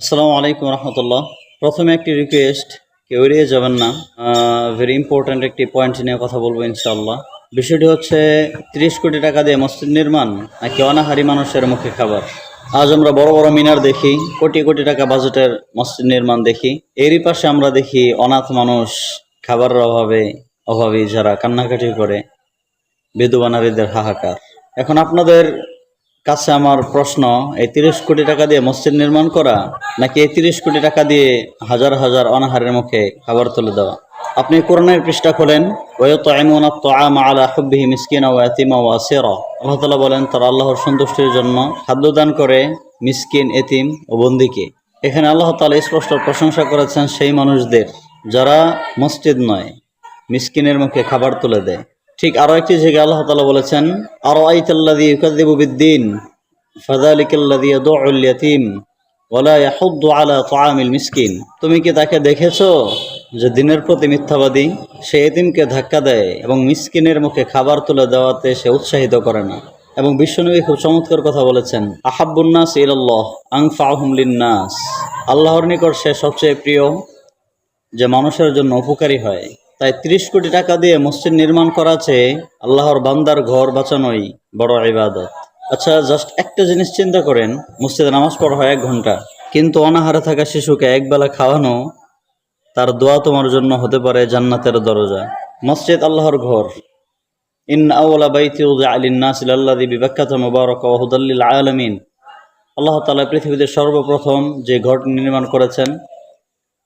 আসসালামু আলাইকুম রহমতুল্লাহ। প্রথমে একটি রিকোয়েস্ট কেউ এড়িয়ে যাবেন না। ভেরি ইম্পর্ট্যান্ট একটি পয়েন্ট নিয়ে কথা বলব ইনশাল্লাহ বিষয়টি হচ্ছে, তিরিশ কোটি টাকা দিয়ে মসজিদ নির্মাণ নাকি অনাহারি মানুষের মুখে খাবার? আজ আমরা বড় বড় মিনার দেখি, কোটি কোটি টাকা বাজেটের মসজিদ নির্মাণ দেখি। এরই পাশে আমরা দেখি, অনাথ মানুষ খাবারের অভাবে, অভাবী যারা কান্নাকাটি করে, বিধবা নারীদের হাহাকার। এখন আপনাদের কাছে আমার প্রশ্ন, এই তিরিশ কোটি টাকা দিয়ে মসজিদ নির্মাণ করা, নাকি এই তিরিশ কোটি টাকা দিয়ে হাজার হাজার অনাহারের মুখে খাবার তুলে দেওয়া? আপনি কোরআনের পৃষ্ঠা খোলেন আল্লাহ বলেন, তারা আল্লাহর সন্তুষ্টির জন্য খাদ্য দান করে মিসকিন, এতিম ও বন্দিকে। এখানে আল্লাহ তাআলা স্পষ্ট প্রশংসা করেছেন সেই মানুষদের, যারা মসজিদ নয়, মিসকিনের মুখে খাবার তুলে দেয়। ঠিক আরও একটি জায়গায় আল্লাহ তাআলা বলেছেন আরও আইতাল্লাযী ইউকাযযিবু বিদ্দিন, ফাযালিকাল্লাযী ইয়াদউল ইয়াতীম ওয়ালা ইয়াহুদ্দু আলা তাআমিল মিসকিন। তুমি কি তাকে দেখেছ যে দিনের প্রতি মিথ্যাবাদী? সে এতিমকে ধাক্কা দেয় এবং মিসকিনের মুখে খাবার তুলে দেওয়াতে সে উৎসাহিত করে না। এবং বিশ্বনবী খুব চমৎকার কথা বলেছেন আহাব্বুন্নাস ইলাল্লাহ আনফাহুম লিন্নাস। আল্লাহর নিকট সে সবচেয়ে প্রিয় যে মানুষের জন্য উপকারী হয়। তাই ত্রিশ কোটি টাকা দিয়ে মসজিদ নির্মাণ করা আল্লাহর বান্দার ঘর বাঁচানোই বড় ইবাদত। আচ্ছা জাস্ট একটা জিনিস চিন্তা করেন, মসজিদে নামাজ পড়া হয় এক ঘণ্টা, কিন্তু অনাহারে থাকা শিশুকে একবেলা খাওয়ানো তার দোয়া তোমার জন্য হতে পারে জান্নাতের দরজা। মসজিদ আল্লাহর ঘর। ইন আল্লাহ তাআলা পৃথিবীতে সর্বপ্রথম যে ঘর নির্মাণ করেছেন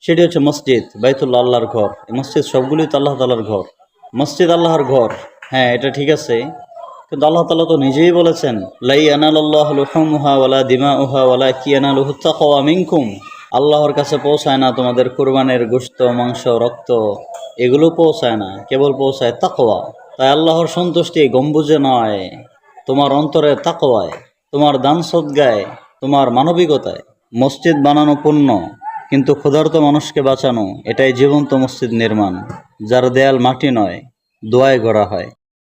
সেটি হচ্ছে মসজিদ বাইতুল্লা আল্লাহর ঘর। এই মসজিদ সবগুলোই তো আল্লাহ তালার ঘর। মসজিদ আল্লাহর ঘর। হ্যাঁ এটা ঠিক আছে। কিন্তু আল্লাহ তালা তো নিজেই বলেছেন, লাই আনাল্লাহ লুহুমুহা ওয়ালা দিমা উহা ওয়ালা কি আনালুহু মিনকুম। আল্লাহর কাছে পৌঁছায় না তোমাদের কোরবানের গোশত, মাংস, রক্ত, এগুলো পৌঁছায় না, কেবল পৌঁছায় তাকোয়া তাই আল্লাহর সন্তুষ্টি গম্বুজে নয়, তোমার অন্তরে তাকোয়ায় তোমার দান সদ্গায় তোমার মানবিকতায়। মসজিদ বানানো পুণ্য কিন্তু ক্ষুধার্ত মানুষকে বাঁচানো এটাই জীবন্ত মসজিদ নির্মাণ, যার দেয়াল মাটি নয়, দোয়ায় গড়া হয়।